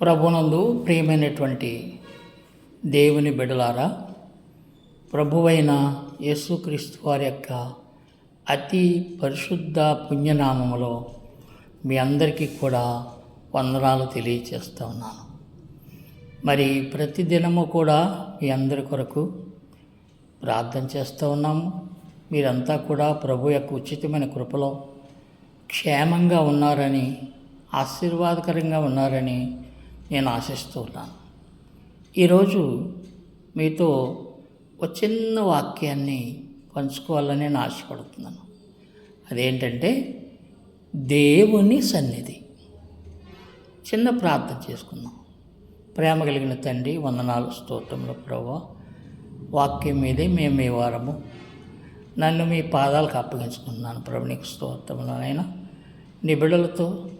ప్రభునందు ప్రియమైనటువంటి దేవుని బిడలారా ప్రభువైన యేసుక్రీస్తు వారి యొక్క అతి పరిశుద్ధ పుణ్యనామములో మీ అందరికీ కూడా వందనాలు తెలియచేస్తూ ఉన్నాను. మరి ప్రతిదినము కూడా మీ అందరి కొరకు ప్రార్థన చేస్తూ ఉన్నాము. మీరంతా కూడా ప్రభు యొక్క ఉచితమైన కృపలో క్షేమంగా ఉన్నారని ఆశీర్వాదకరంగా ఉన్నారని నేను ఆశిస్తూ ఉన్నాను. ఈరోజు మీతో ఒక చిన్న వాక్యాన్ని పంచుకోవాలని నేను ఆశపడుతున్నాను అదేంటంటే దేవుని సన్నిధి. చిన్న ప్రార్థన చేసుకుందాం. ప్రేమ కలిగిన తండ్రి వందనాలు స్తోత్రంలో ప్రభు. వాక్యం మీదే మేము మీ వారము. నన్ను మీ పాదాలకు అప్పగించుకున్నాను ప్రభు నీకు స్తోత్రములనైనా నీ బిడ్డలతో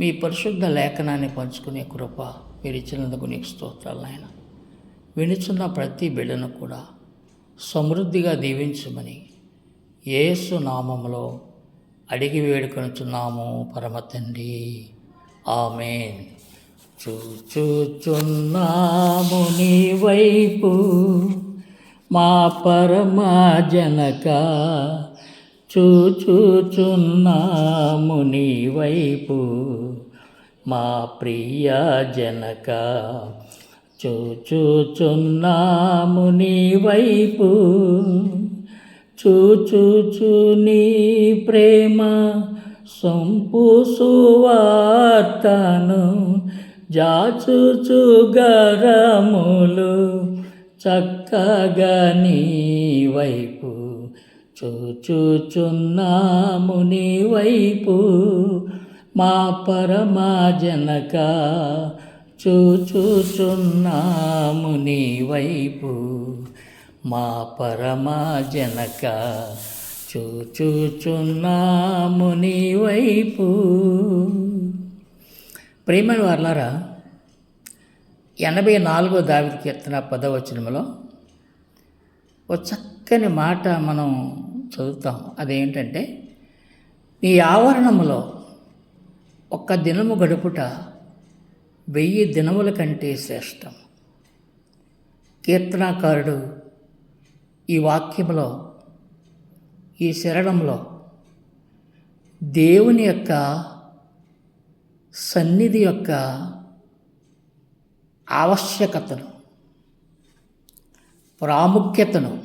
మీ పరిశుద్ధ లేఖనాన్ని పంచుకునే కృప మీరు ఇచ్చినందుకు నీకు స్తోత్రాలు ఆయన వినుచున్న ప్రతి బిడ్డను కూడా సమృద్ధిగా దీవించమని యేసు నామంలో అడిగి వేడుకొనుచున్నాము పరమ తండ్రి. ఆమెన్. చూచుచున్నాము నీ వైపు మా పరమ జనక. చూచుచున్నాము నీ వైపు మా ప్రియ జనక చూచుచున్నాము నీ వైపు. చూచుచు నీ ప్రేమ సొంపు సువార్తను జాచుచు గరములు చక్కగా నీ వైపు. చూచుచున్నాము నీ వైపు. మా పరమా జనక చూచుచున్నాము నీ వైపు. మా పరమా జనక చూచుచున్నాము నీ వైపు. ప్రేమని వర్లారా ఎనభై నాలుగో దావిది కీర్తన పదవచనంలో ఒక చక్కని మాట మనం చదువుతాం. అదేంటంటే నీ ఆవరణములో ఒక్క దినము గడుపుట వెయ్యి దినముల కంటే శ్రేష్టం. కీర్తనాకారుడు ఈ వాక్యంలో ఈ శరణంలో దేవుని యొక్క సన్నిధి యొక్క ఆవశ్యకతను ప్రాముఖ్యతను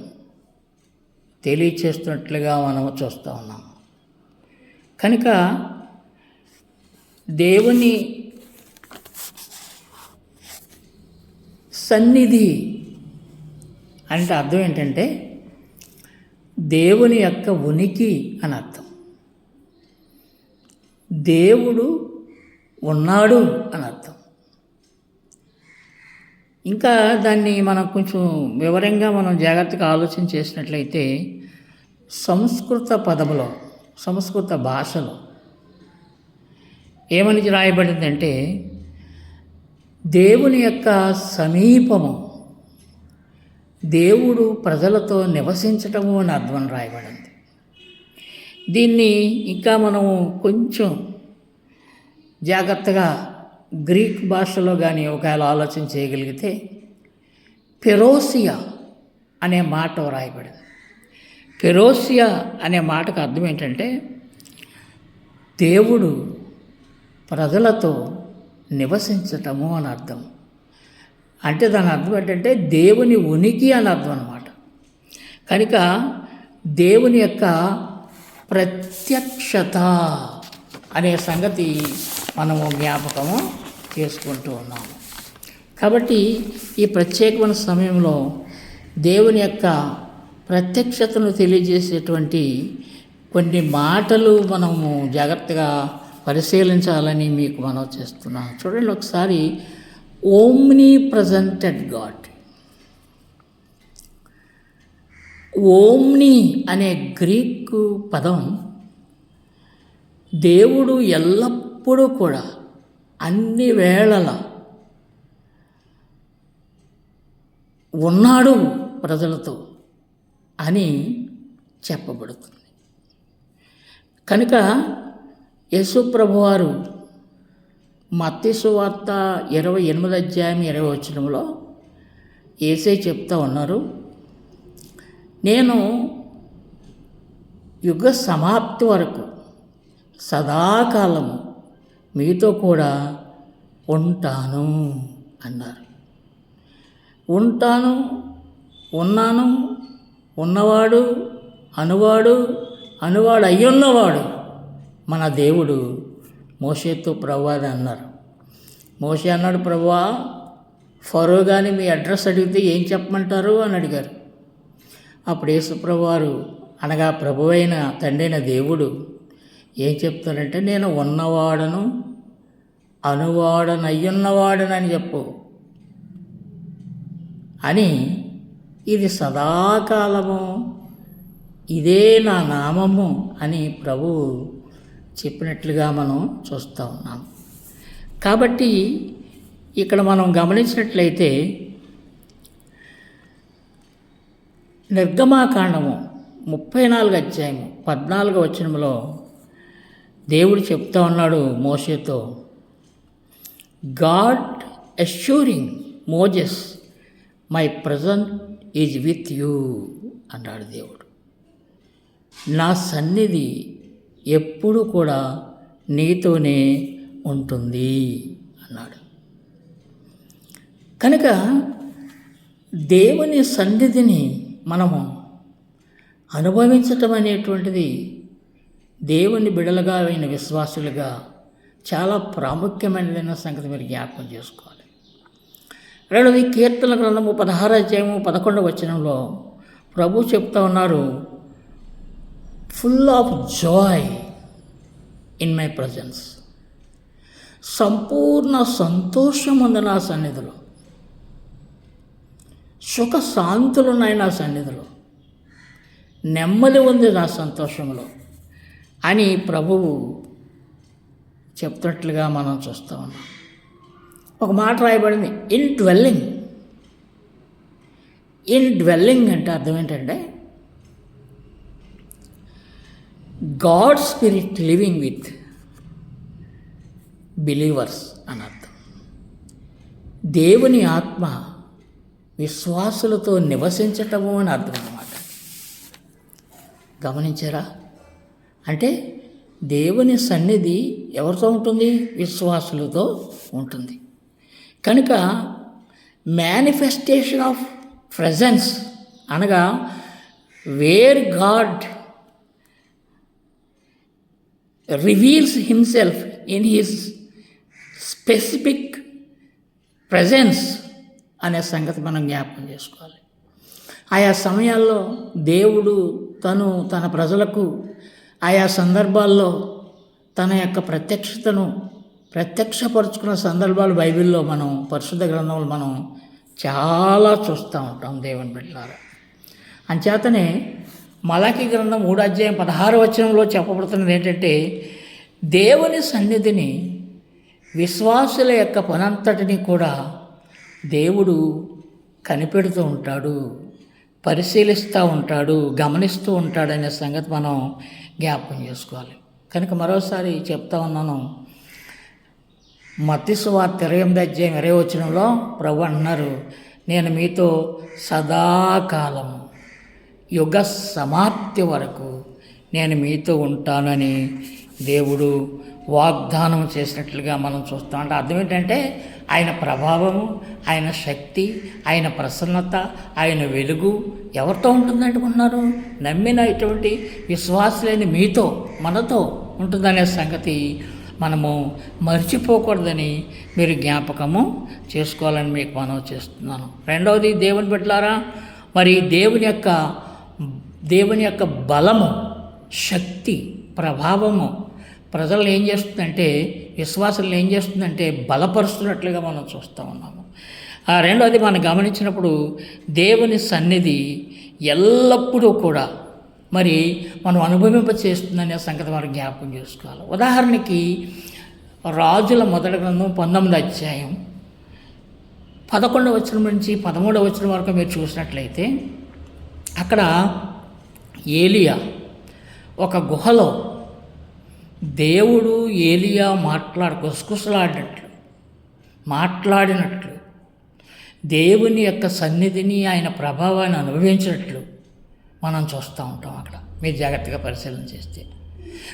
తెలియచేస్తున్నట్లుగా మనం చూస్తూ ఉన్నాం. కనుక దేవుని సన్నిధి అంటే అర్థం ఏంటంటే దేవుని యొక్క ఉనికి అని అర్థం. దేవుడు ఉన్నాడు అని అర్థం. ఇంకా దాన్ని మనం కొంచెం వివరంగా మనం జాగ్రత్తగా ఆలోచన చేసినట్లయితే సంస్కృత పదములో సంస్కృత భాషలో ఏమని రాయబడిందంటే దేవుని యొక్క సమీపము దేవుడు ప్రజలతో నివసించటము అని అర్థం రాయబడింది. దీన్ని ఇంకా మనము కొంచెం జాగ్రత్తగా గ్రీక్ భాషలో కానీ ఒకవేళ ఆలోచన చేయగలిగితే పెరోసియా అనే మాట రాయబడింది. పెరోసియా అనే మాటకు అర్థం ఏంటంటే దేవుడు ప్రజలతో నివసించటము అని అర్థం. అంటే దాని అర్థం ఏంటంటే దేవుని ఉనికి అని అర్థం అనమాట కనుక దేవుని యొక్క ప్రత్యక్షత అనే సంగతి మనము జ్ఞాపకము చేసుకుంటూ ఉన్నాము. కాబట్టి ఈ ప్రత్యేకమైన సమయంలో దేవుని యొక్క ప్రత్యక్షతను తెలియజేసేటువంటి కొన్ని మాటలు మనము జాగ్రత్తగా పరిశీలించాలని మీకు మనం చేస్తున్నాం. చూడండి ఒకసారి ఓమ్ని ప్రజెంటెడ్ గాడ్ ఓమ్ని అనే గ్రీకు పదం దేవుడు ఎల్లప్పుడూ కూడా అన్ని వేళల ఉన్నాడు ప్రజలతో అని చెప్పబడుతుంది. కనుక యేసుప్రభువారు మత్తిసు వార్త ఇరవై ఎనిమిది అధ్యాయం ఇరవై వచనంలో ఏసే చెప్తా ఉన్నారు. నేను యుగ సమాప్తి వరకు సదాకాలము మీతో కూడా ఉంటాను అన్నారు. ఉంటాను ఉన్నాను ఉన్నవాడు అనువాడు అనువాడు అయ్యున్నవాడు మన దేవుడు మోషేతో ప్రవ్వాది అన్నారు. మోషే అన్నాడు ప్రవ్వా ఫరో కానీ మీ అడ్రస్ అడిగితే ఏం చెప్పమంటారు? అని అడిగారు. అప్పుడు యేసుప్రభువారు అనగా ప్రభు అయిన తండ్రైన దేవుడు ఏం చెప్తారంటే నేను ఉన్నవాడను అనువాడను అయ్యున్నవాడనని చెప్పు. అని ఇది సదాకాలము ఇదే నా నామము అని ప్రభువు చెప్పినట్లుగా మనం చూస్తూ ఉన్నాం. కాబట్టి ఇక్కడ మనం గమనించినట్లయితే నిర్గమాకాండము ముప్పై నాలుగు అధ్యాయము పద్నాలుగు వచనంలో దేవుడు చెప్తా ఉన్నాడు మోషేతో God assuring Moses my present is with you అన్నాడు దేవుడు. నా సన్నిధి ఎప్పుడు కూడా నీతోనే ఉంటుంది అన్నాడు. కనుక దేవుని సన్నిధిని మనము అనుభవించటం అనేటువంటిది దేవుని బిడలుగా అయిన విశ్వాసులుగా చాలా ప్రాముఖ్యమైనదైన సంగతి మీరు జ్ఞాపకం చేసుకోవాలి. రెండవది కీర్తన గ్రంథము పదహారు అధ్యాయము పదకొండవ వచనంలో ప్రభు చెప్తా ఉన్నారు full of joy in my presence సంపూర్ణ సంతోషం ఉంది నా సన్నిధిలో. సుఖ శాంతులున్నాయి నా సన్నిధిలో. నెమ్మది ఉంది నా సంతోషంలో అని ప్రభువు చెప్తున్నట్లుగా మనం చూస్తూ ఉన్నాం. ఒక మాట రాయబడింది ఇన్ డ్వెల్లింగ్. ఇన్ డ్వెల్లింగ్ అంటే అర్థం ఏంటంటే God spirit living with believers అని అర్థం. దేవుని ఆత్మ విశ్వాసులతో నివసించటము అని అర్థం అన్నమాట. గమనించారా? అంటే దేవుని సన్నిధి ఎవరితో ఉంటుంది? విశ్వాసులతో ఉంటుంది. కనుక మేనిఫెస్టేషన్ ఆఫ్ ప్రజెన్స్ అనగా where God reveals himself in his specific presence అనే సంగతి మనం జ్ఞాపకం చేసుకోవాలి. ఆయా సమయాల్లో దేవుడు తను తన ప్రజలకు ఆయా సందర్భాల్లో తన యొక్క ప్రత్యక్షతను ప్రత్యక్షపరుచుకున్న సందర్భాలు బైబిల్లో మనం పరిశుద్ధ గ్రంథంలో మనం చాలా చూస్తూ ఉంటాం దేవుని బిడ్డారు అంచేతనే మలాఖీ గ్రంథం మూడు అధ్యాయం పదహారు వచనంలో చెప్పబడుతున్నది ఏంటంటే దేవుని సన్నిధిని విశ్వాసుల యొక్క పనంతటిని కూడా దేవుడు కనిపెడుతూ ఉంటాడు పరిశీలిస్తూ ఉంటాడు గమనిస్తూ ఉంటాడనే సంగతి మనం జ్ఞాపకం చేసుకోవాలి. కనుక మరోసారి చెప్తా ఉన్నాను. మత్తిసువార్త ఇరవై ఎనిమిది అధ్యాయం ఇరవై వచనంలో ప్రభు అంటున్నారు నేను మీతో సదాకాలము యుగ సమాప్తి వరకు నేను మీతో ఉంటానని దేవుడు వాగ్దానం చేసినట్లుగా మనం చూస్తాం. అంటే అర్థం ఏంటంటే ఆయన ప్రభావము ఆయన శక్తి ఆయన ప్రసన్నత ఆయన వెలుగు ఎవరితో ఉంటుందంటుకున్నారు నమ్మిన ఇటువంటి విశ్వాసులైన మీతో మనతో ఉంటుందనే సంగతి మనము మర్చిపోకూడదని మీరు జ్ఞాపకము చేసుకోవాలని మీకు మనం చేస్తున్నాను. రెండవది దేవుని బిడ్డలారా మరి దేవుని యొక్క దేవుని యొక్క బలము శక్తి ప్రభావము ప్రజలను ఏం చేస్తుందంటే విశ్వాసాలను ఏం చేస్తుందంటే బలపరుస్తున్నట్లుగా మనం చూస్తూ ఉన్నాము. ఆ రెండోది మనం గమనించినప్పుడు దేవుని సన్నిధి ఎల్లప్పుడూ కూడా మరి మనం అనుభవింప చేస్తుందనే సంగతి మనం జ్ఞాపకం చేసుకోవాలి. ఉదాహరణకి రాజుల మొదటి గ్రంథం పంతొమ్మిది అధ్యాయం పదకొండవ వచ్చిన నుంచి పదమూడవ వచ్చిన వరకు మీరు చూసినట్లయితే అక్కడ ఏలియా. ఒక గుహలో దేవుడు ఏలియా మాట్లాడు గుసగుసలాడినట్లు మాట్లాడినట్లు దేవుని యొక్క సన్నిధిని ఆయన ప్రభావాన్ని అనుభవించినట్లు మనం చూస్తూ ఉంటాం అక్కడ. మీరు జాగ్రత్తగా పరిశీలన చేస్తే.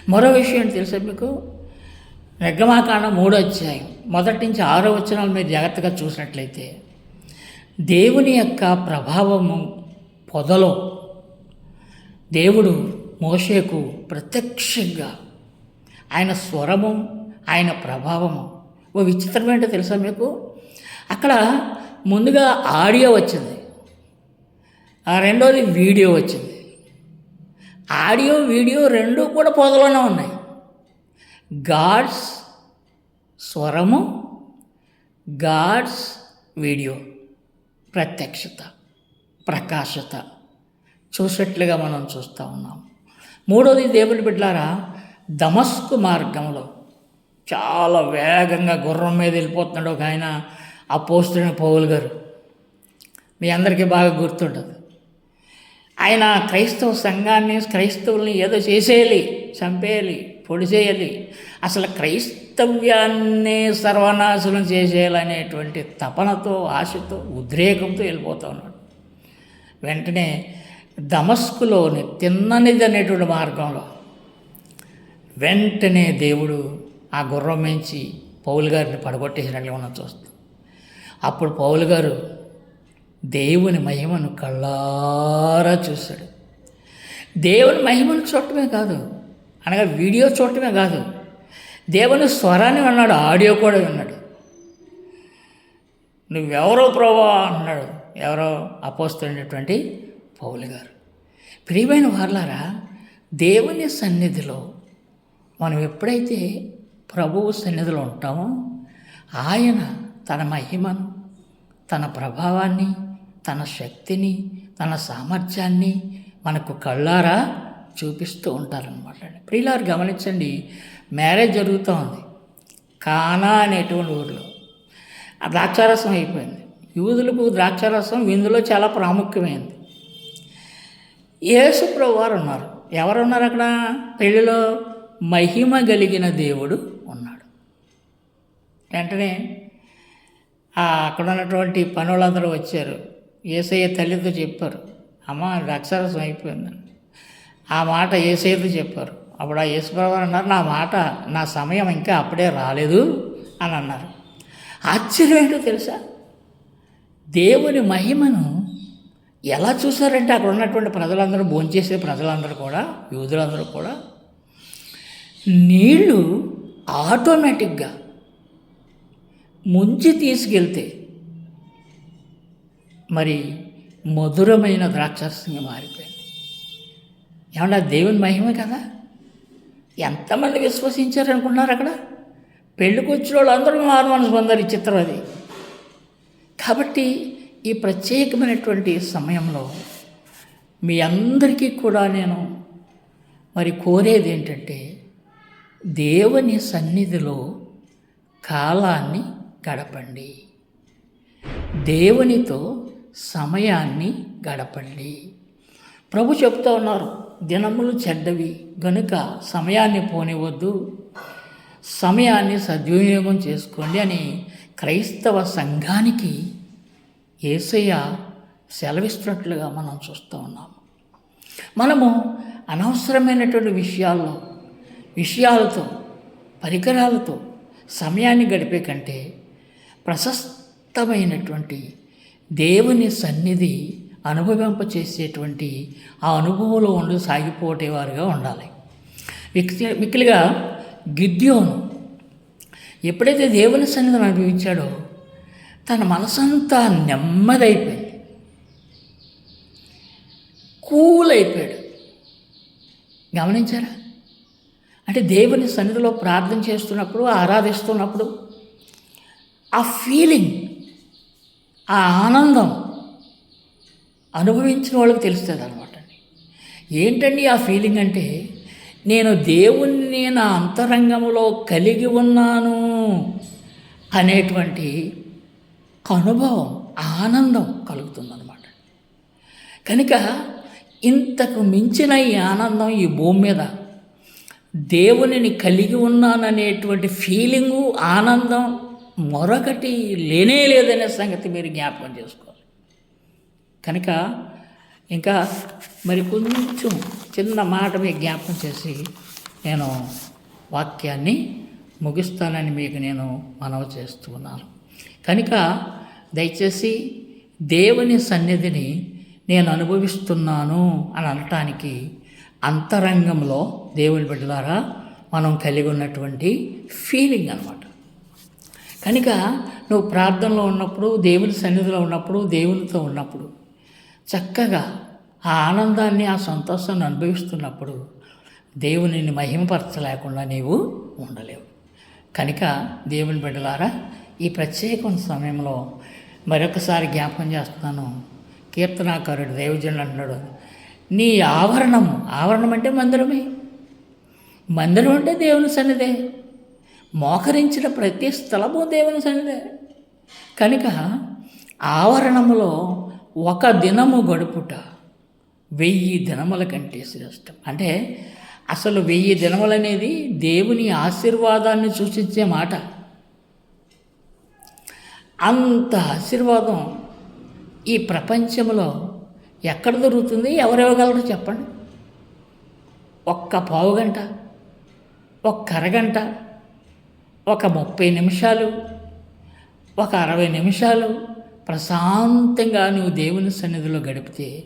మరో విషయం తెలుసా మీకు? నిర్గమాకాండ మూడో అధ్యాయం. మొదటి నుంచి ఆరో వచనాలు మీరు జాగ్రత్తగా చూసినట్లయితే దేవుని యొక్క ప్రభావము పొదలో దేవుడు మోషేకు ప్రత్యక్షంగా ఆయన స్వరము ఆయన ప్రభావము. ఓ విచిత్రం ఏంటో తెలుసా మీకు? అక్కడ ముందుగా ఆడియో వచ్చింది. ఆ రెండోది వీడియో వచ్చింది. ఆడియో వీడియో రెండు కూడా పొదలోనే ఉన్నాయి. గాడ్స్ స్వరము గాడ్స్ వీడియో. ప్రత్యక్షత ప్రకాశత. చూసేట్లుగా మనం చూస్తూ ఉన్నాం. మూడోది దేవుని బిడ్డారా దమస్కు మార్గంలో చాలా వేగంగా గుర్రం మీద వెళ్ళిపోతున్నాడు ఒక ఆయన ఆ పోస్తున్న పౌలు గారు. మీ అందరికీ బాగా గుర్తుంటుంది ఆయన క్రైస్తవ సంఘాన్ని క్రైస్తవుల్ని ఏదో చేసేయాలి చంపేయాలి పొడి చేయాలి అసలు క్రైస్తవ్యాన్ని సర్వనాశనం చేసేయాలనేటువంటి తపనతో ఆశతో ఉద్రేకంతో వెళ్ళిపోతూ ఉన్నాడు. వెంటనే దమస్కులోని తిన్ననిదనేటువంటి మార్గంలో వెంటనే దేవుడు ఆ గుర్రం మించి పౌలు గారిని పడగొట్టేసినట్లు మనం చూస్తాం. అప్పుడు పౌలు గారు దేవుని మహిమను కళ్ళారా చూశాడు. దేవుని మహిమను చూడటమే కాదు అనగా వీడియో చూడటమే కాదు దేవుని స్వరాన్ని విన్నాడు ఆడియో కూడా విన్నాడు. నువ్వెవరో ప్రభా అన్నాడు ఎవరో అపోస్తున్నటువంటి పౌలు గారు. ప్రియమైన వార్లారా దేవుని సన్నిధిలో మనం ఎప్పుడైతే ప్రభువు సన్నిధిలో ఉంటామో ఆయన తన మహిమను తన ప్రభావాన్ని తన శక్తిని తన సామర్థ్యాన్ని మనకు కళ్ళారా చూపిస్తూ ఉంటారనమాట ప్రియులారు గమనించండి మ్యారేజ్ జరుగుతూ ఉంది. కానా అనేటువంటి ఊరిలో. ద్రాక్షారసం అయిపోయింది. యూదులకు ద్రాక్షారసం విందులో చాలా ప్రాముఖ్యమైంది. యేసుప్రభు వారు ఉన్నారు. ఎవరు ఉన్నారు అక్కడ? పెళ్ళిలో మహిమ కలిగిన దేవుడు ఉన్నాడు. వెంటనే అక్కడ ఉన్నటువంటి పనులందరూ వచ్చారు. ఏసయ్య తల్లితో చెప్పారు అమ్మ అక్షరసం అయిపోయిందని ఆ మాట ఏసయ్యతో చెప్పారు. అప్పుడు ఆ యేసుప్రభు అన్నారు నా మాట నా సమయం ఇంకా అప్పుడే రాలేదు అని అన్నారు. ఆశ్చర్యం ఏంటో తెలుసా? దేవుని మహిమను ఎలా చూసారంటే అక్కడ ఉన్నటువంటి ప్రజలందరూ భోంచేసే ప్రజలందరూ కూడా యూదులందరూ కూడా నీళ్ళు ఆటోమేటిక్గా ముంచి తీసుకెళ్తే మరి మధురమైన ద్రాక్షరసంగా మారిపోయింది. ఏమన్నా దేవుని మహిమే కదా? ఎంతమంది విశ్వసించారు అనుకున్నారు అక్కడ? పెళ్ళికి వచ్చిన వాళ్ళందరూ మారు మనసు పొందారు ఈ చిత్రం అది. కాబట్టి ఈ ప్రత్యేకమైనటువంటి సమయంలో మీ అందరికీ కూడా నేను మరి కోరేది ఏంటంటే దేవుని సన్నిధిలో కాలాన్ని గడపండి. దేవునితో సమయాన్ని గడపండి. ప్రభు చెప్తూ ఉన్నారు దినములు చెడ్డవి గనుక సమయాన్ని పోనివద్దు. సమయాన్ని సద్వినియోగం చేసుకోండి అని క్రైస్తవ సంఘానికి ఏసయ్య సెలవిస్తున్నట్లుగా మనం చూస్తూ ఉన్నాము. మనము అనవసరమైనటువంటి విషయాల్లో విషయాలతో పరికరాలతో సమయాన్ని గడిపే కంటే ప్రశస్తమైనటువంటి దేవుని సన్నిధి అనుభవింపచేసేటువంటి ఆ అనుభవంలో ఉండి సాగిపోటేవారుగా ఉండాలి. మిక్కి మిక్కిలిగా గిద్యోను ఎప్పుడైతే దేవుని సన్నిధిని అనుభవించాడో తన మనసంతా నెమ్మదైపోయింది. కూల్ అయిపోయాడు గమనించారా? అంటే దేవుని సన్నిధిలో ప్రార్థన చేస్తున్నప్పుడు ఆరాధిస్తున్నప్పుడు ఆ ఫీలింగ్ ఆ ఆనందం అనుభవించిన వాళ్ళకి తెలుస్తుంది అనమాట ఏంటండి ఆ ఫీలింగ్ అంటే నేను దేవుణ్ణి నా అంతరంగంలో కలిగి ఉన్నాను అనేటువంటి అనుభవం ఆనందం కలుగుతుందన్నమాట. కనుక ఇంతకు మించిన ఈ ఆనందం ఈ భూమి మీద దేవునిని కలిగి ఉన్నాననేటువంటి ఫీలింగు ఆనందం మరొకటి లేనే లేదనే సంగతి మీరు జ్ఞాపకం చేసుకోవాలి. కనుక ఇంకా మరి కొంచెం చిన్న మాట మీకు జ్ఞాపకం చేసి నేను వాక్యాన్ని ముగిస్తానని మీకు నేను మనవి చేస్తున్నాను. కనుక దయచేసి దేవుని సన్నిధిని నేను అనుభవిస్తున్నాను అని అనటానికి అంతరంగంలో దేవుని బిడ్డలారా మనం కలిగి ఉన్నటువంటి ఫీలింగ్ అనమాట కనుక నువ్వు ప్రార్థనలో ఉన్నప్పుడు దేవుని సన్నిధిలో ఉన్నప్పుడు దేవునితో ఉన్నప్పుడు చక్కగా ఆ ఆనందాన్ని ఆ సంతోషాన్ని అనుభవిస్తున్నప్పుడు దేవునిని మహిమపరచలేకుండా నీవు ఉండలేవు. కనుక దేవుని బిడ్డలారా ఈ ప్రత్యేకమైన సమయంలో మరొకసారి జ్ఞాపకం చేస్తున్నాను. కీర్తనాకారుడు దైవజనుడు అంటున్నాడు నీ ఆవరణము ఆవరణం అంటే మందిరమే. మందిరం అంటే దేవుని సన్నిధే. మోకరించిన ప్రతి స్థలము దేవుని సన్నిధే. కనుక ఆవరణములో ఒక దినము గడుపుట వెయ్యి దినముల కంటే శ్రేష్టం. అంటే అసలు వెయ్యి దినములు అనేది దేవుని ఆశీర్వాదాన్ని సూచించే మాట. అంత ఆశీర్వాదం ఈ ప్రపంచంలో ఎక్కడ దొరుకుతుంది? ఎవరివ్వగలరు చెప్పండి. ఒక్క పావు గంట ఒక్క అరగంట ఒక ముప్పై నిమిషాలు ఒక అరవై నిమిషాలు ప్రశాంతంగా నువ్వు దేవుని సన్నిధిలో గడిపితే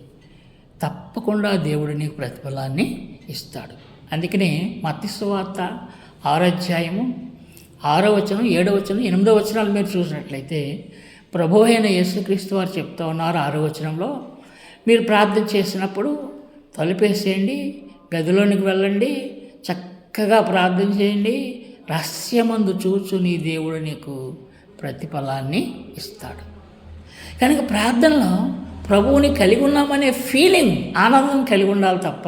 తప్పకుండా దేవుడు నీకు ప్రతిఫలాన్ని ఇస్తాడు. అందుకనే మత్స్యవార్త వార్త ఆరాధ్యాయము ఆరో వచనం ఏడో వచనం ఎనిమిదో వచనాలు మీరు చూసినట్లయితే ప్రభు అయిన యేసుక్రీస్తు వారు చెప్తా ఉన్నారు ఆరో వచనంలో మీరు ప్రార్థన చేసినప్పుడు తలుపేసేయండి గదిలోనికి వెళ్ళండి చక్కగా ప్రార్థన చేయండి రహస్యమందు చూచు నీ దేవుడు నీకు ప్రతిఫలాన్ని ఇస్తాడు. కనుక ప్రార్థనలో ప్రభువుని కలిగి ఉన్నామనే ఫీలింగ్ ఆనందం కలిగి ఉండాలి తప్ప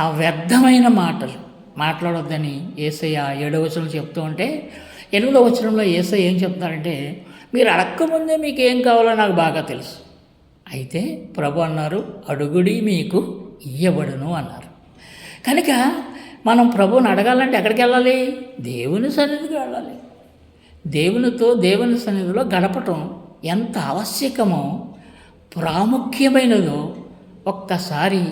ఆ వ్యర్థమైన మాటలు మాట్లాడొద్దని ఏసయ్య ఏడో వచనం చెప్తూ ఉంటే ఎనిమిదో వచనంలో ఏసయ్య ఏం చెప్తారంటే మీరు అడక్కముందే మీకు ఏం కావాలో నాకు బాగా తెలుసు. అయితే ప్రభు అన్నారు అడుగుడి మీకు ఇయ్యబడును అన్నారు. కనుక మనం ప్రభువుని అడగాలంటే ఎక్కడికి వెళ్ళాలి? దేవుని సన్నిధికి వెళ్ళాలి. దేవునితో దేవుని సన్నిధిలో గడపటం ఎంత ఆవశ్యకమో ప్రాముఖ్యమైనదో ఒక్కసారి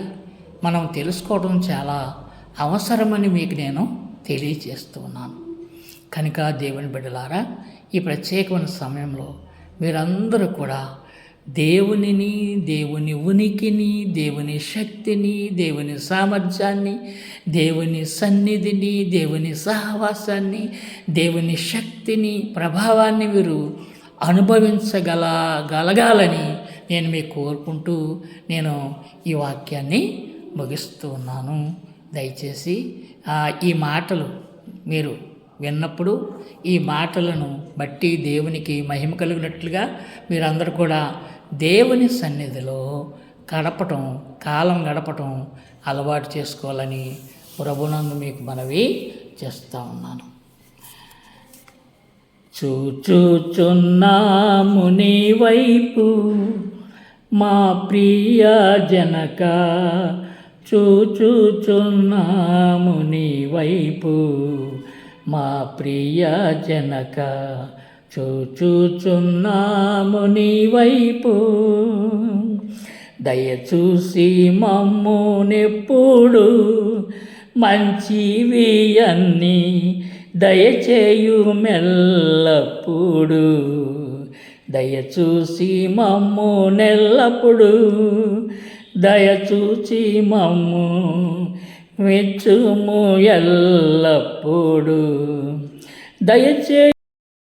మనం తెలుసుకోవడం చాలా అవసరమని మీకు నేను తెలియజేస్తున్నాను. కనుక దేవుని బిడ్డలారా ఈ ప్రత్యేకమైన సమయంలో మీరందరూ కూడా దేవునిని దేవుని ఉనికిని దేవుని శక్తిని దేవుని సామర్థ్యాన్ని దేవుని సన్నిధిని దేవుని సహవాసాన్ని దేవుని శక్తిని ప్రభావాన్ని మీరు అనుభవించగల గలగాలని నేను మీకు కోరుకుంటూ నేను ఈ వాక్యాన్ని ముగిస్తున్నాను. దయచేసి ఈ మాటలు మీరు విన్నప్పుడు ఈ మాటలను బట్టి దేవునికి మహిమ కలిగినట్లుగా మీరందరూ కూడా దేవుని సన్నిధిలో గడపటం కాలం గడపటం అలవాటు చేసుకోవాలని ప్రభునందు మీకు మనవి చేస్తూ ఉన్నాను. చూచుచున్నాము నీ వైపు మా ప్రియ జనక చూచుచున్నాము నీ వైపు. మా ప్రియ జనక చూచుచున్నాము నీ వైపు. దయచూసి మమ్మునెప్పుడు మంచివి అన్నీ దయచేయు మెల్లప్పుడు. దయచూసి మమ్ము నెల్లప్పుడు దయచూచి మమ్ము మెచ్చుము ఎల్లప్పుడు. దయచే